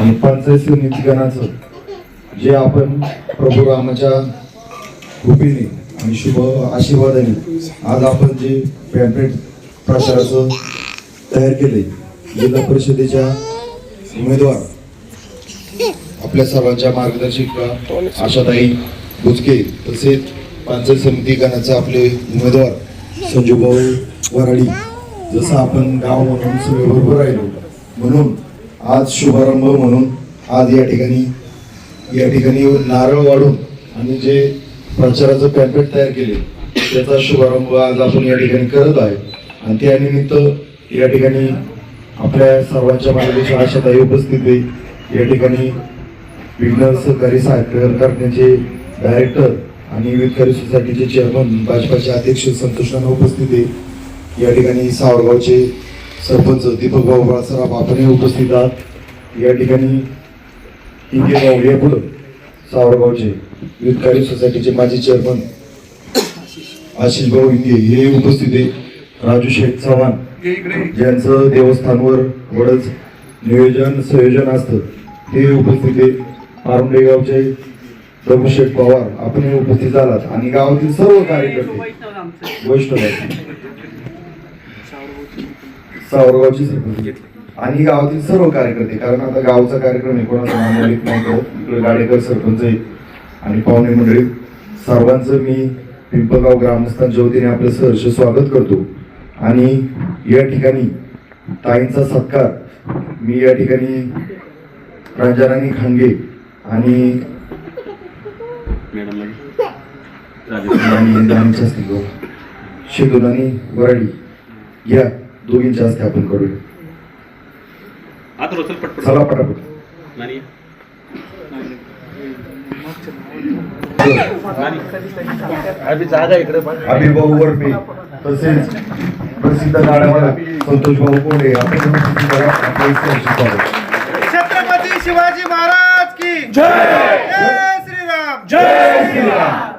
आणि पंचायत समिती गणाचं जे आपण प्रभू रामाच्या कृपेने आणि शुभ आशीर्वादाने आज आपण जे पॅम्पलेट प्रचाराचं तयार केले जिल्हा परिषदेच्या उमेदवार आपल्या सर्वांच्या मार्गदर्शिका आशाताई बुचके तसेच पंचायत समिती गणाचे आपले उमेदवार संजूभाऊ वराडी जसं आपण गाव म्हणून सगळे बरोबर राहिलो. म्हणून आज शुभारंभ म्हणून आज या ठिकाणी या ठिकाणी नारळ वाढून आणि जे प्रचाराचं पॅम्पलेट तयार केले त्याचा शुभारंभ आज आपण या ठिकाणी करत आहे. आणि त्यानिमित्त या ठिकाणी आपल्या सर्वांच्या मार्गदर्शक आशाताई उपस्थित आहे. या ठिकाणी विघ्न सहकारी सहाय्य कारखान्याचे डायरेक्टर आणि विघकारी सोसायटीचे चेअरमन भाजपाचे अध्यक्ष संतोष नाना उपस्थित आहे. या ठिकाणी सावरगावचे सरपंच दीपक भाऊ बाळासाहेब आपणही उपस्थित आहात. या ठिकाणी हिंगेगाव या सावरगावचे विघकारी सोसायटीचे माजी चेअरमन आशिष भाऊ इंगे हे उपस्थित आहे राजू शेख चव्हाण ज्यांचं देवस्थानवर वडच नियोजन संयोजन असतं ते उपस्थित आहे पारुंडे गावचे पवार आपण उपस्थित झालात आणि गावातील सर्व कार्यकर्ते वैष्णव सावरगावचे सरपंच आणि गावातील सर्व कार्यकर्ते कारण आता गावचा कार्यक्रम आहे कोणाचा नामोल्लेख नाही करत इकडे गाडेकर सरपंच आहे आणि पाहुणे मंडळी सर्वांचं मी पिंपळगाव ग्रामस्थांच्या वतीने आपलं सहर्ष स्वागत करतो. आणि या ठिकाणी ताईंचा सत्कार मी या ठिकाणी राजाराणी खांगे आणि आणि वराडी या दोघींच्या हस्ते आपण करूया आता रोचल पटपट चला पटापट. नानी अभिभाऊ वरपे तसेच प्रसिद्ध गाड्यावर संतोष भाऊ कोंडे. आपण उपस्थित करा. आपलं सहर्ष स्वागत. छत्रपती शिवाजी महाराज की. जय! जय श्रीराम. जय श्रीराम.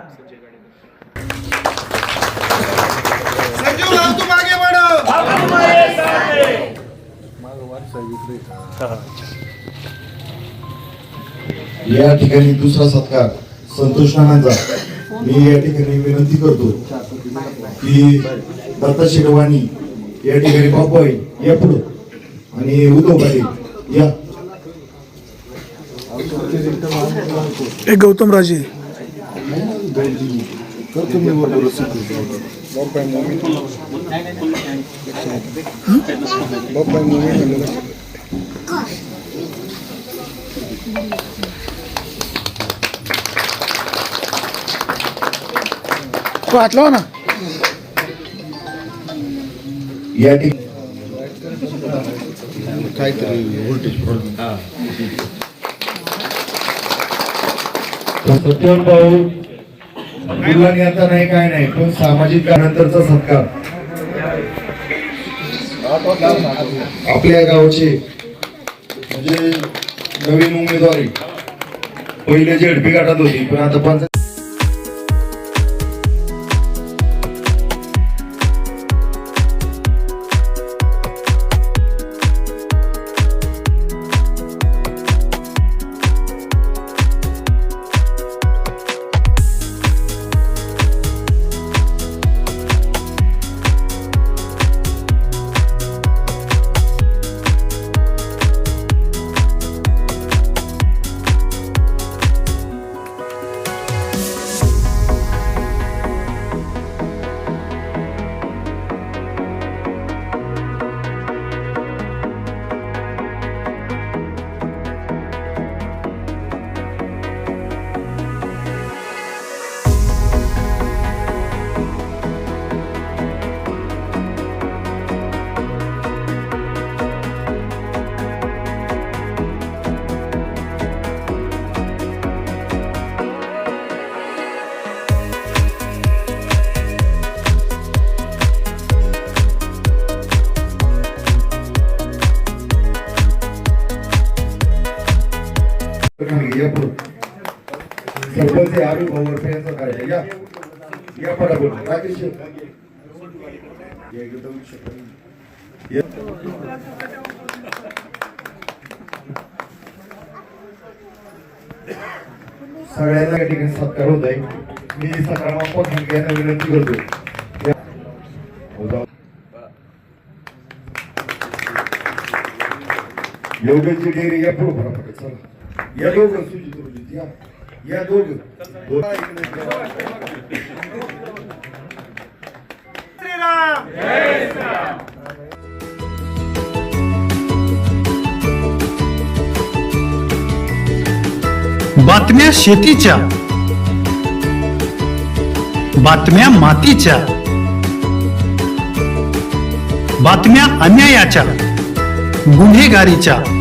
या ठिकाणी दुसरा सत्कार. संतोष नानांचा. मी या ठिकाणी विनंती करतो की दत्ता शेडवाणी या ठिकाणी बाबाई या पुढं. आणि उद्धव पाटील या. एक गौतम राजे. तो हात लावा ना। या ठिकाणी सत्यवान भाऊ मुलांनी आता नाही काय नाही पण सामाजिक काळानंतरचा सत्कार. आपल्या गावचे म्हणजे नवीन उमेदवारी. पहिले झेडपी गाठात होती पण आता पंचायत सरपंच आम्ही भाऊ यांचा या. या राकेश सगळ्यांना या ठिकाणी सत्कार होत आहे. मी सकारात्मक यांना विनंती करतो. या- हो, डेअरी या पुढे फटाफट चला. या दोघं. सुजित रोजित या या दोघं. दोघं श्रीराम बातम्या शेतीच्या. बातम्या मातीच्या. बातम्या अन्यायाच्या. गुन्हेगारीच्या.